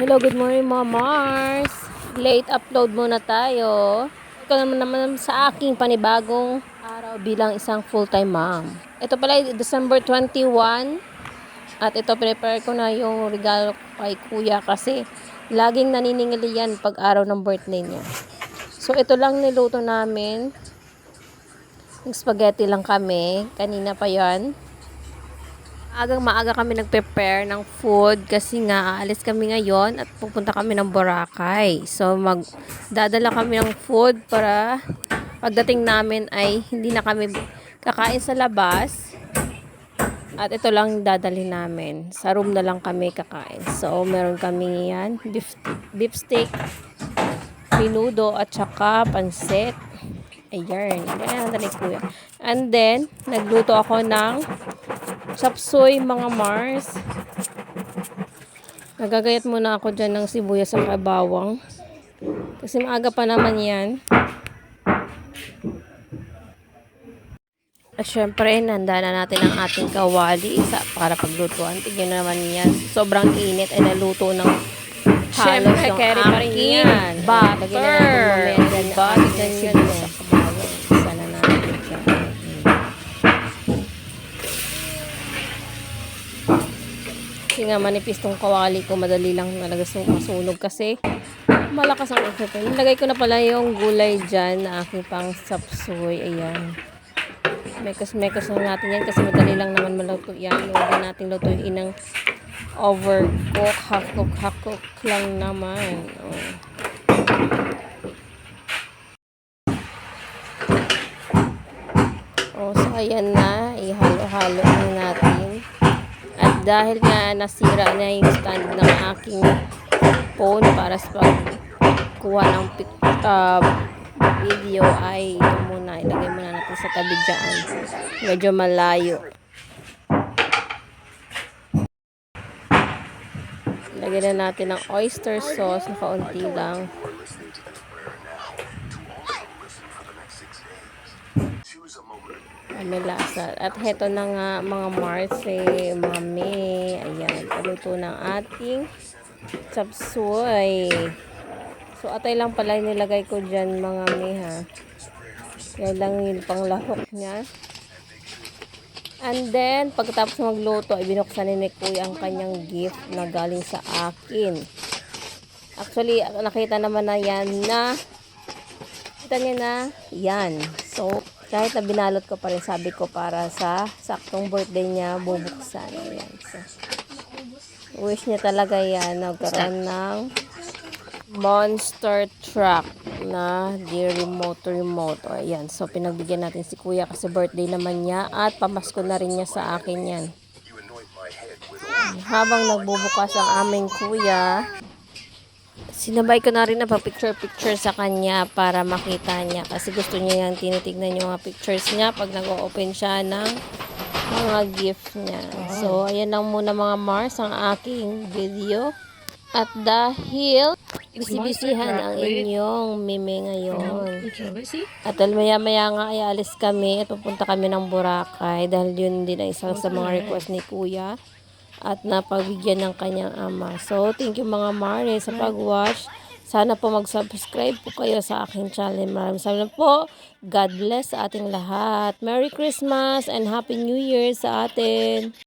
Hello, good morning mga Mars. Late upload muna tayo. Ito naman naman sa aking panibagong araw bilang isang full-time mom. Ito pala December 21. At ito prepare ko na yung regalo kay kuya kasi laging naniningili yan pag araw ng birthday niya. So ito lang niluto namin. Yung spaghetti lang kami. Kanina pa yan. Agang maaga kami nag-prepare ng food kasi nga aalis kami ngayon at pupunta kami ng Boracay. So mag dadala kami ng food para pagdating namin ay hindi na kami kakain sa labas. At ito lang dadali namin. Sa room na lang kami kakain. So meron kami yan, beef, steak, pinudo at saka pansit. Ayan, yan ang kuya. And then, nagluto ako ng Chapsoy mga Mars. Nagagayat muna ako dyan ng sibuyas sa kabawang. Kasi maaga pa naman yan. At syempre, nanda na natin ang ating kawali sa, para paglutuan. Tignan na naman yan. Sobrang init ay naluto ng halos Syempre, yung aking. Butter. Lagyan na natin mamaya dyan ang Tignan nyo sibuyas na. sa kabawang. Isa na natin dyan. Kasi nga manipis tong kawali ko, madali lang talaga su- masunog kasi malakas ang effect. Nilagay ko na pala yung gulay dyan na aking pang sapsoy. Ayan. Mekas-mekas na natin yan kasi madali lang naman maluto yan. Huwag na natin lutuin ng overcook, half-cook, half-cook lang naman. Oh. Oh, so ayan na, ihalo-halo na natin. Dahil nga nasira na yung stand ng aking phone para sa pagkuha ng pic, uh, video ay ito muna, ilagay muna natin sa tabi dyan. Medyo malayo. Lagyan na natin ng oyster sauce na kaunti lang. May lasa. At heto na nga mga marse, mami. Ayan, paluto ng ating chapsuy. So, atay lang pala nilagay ko dyan mga mi ha. Yan lang yung panglahok niya. And then, pagkatapos magluto, ay binuksan ni Kuya ang kanyang gift na galing sa akin. Actually, nakita naman na yan na kita niya na yan. So, kahit na binalot ko pa rin, sabi ko para sa saktong birthday niya, bubuksan. Ayan. So, wish niya talaga yan, nagkaroon ng monster truck na di remote to remote. O, ayan. So, pinagbigyan natin si kuya kasi birthday naman niya at pamasko na rin niya sa akin yan. Habang nagbubukas ang aming kuya, sinabay ko na rin na pa-picture-picture sa kanya para makita niya kasi gusto niya yung tinitignan yung mga pictures niya pag nag-open siya ng mga gift niya. So, ayan lang muna mga Mars ang aking video. At dahil bisibisihan ang inyong meme ngayon. At dahil maya-maya nga ay alis kami at pupunta kami ng Boracay dahil yun din ang isang sa mga request ni Kuya at napagbigyan ng kanyang ama. So, thank you mga Mare sa pag-watch. Sana po mag-subscribe po kayo sa aking channel. Maraming salamat po. God bless sa ating lahat. Merry Christmas and Happy New Year sa atin.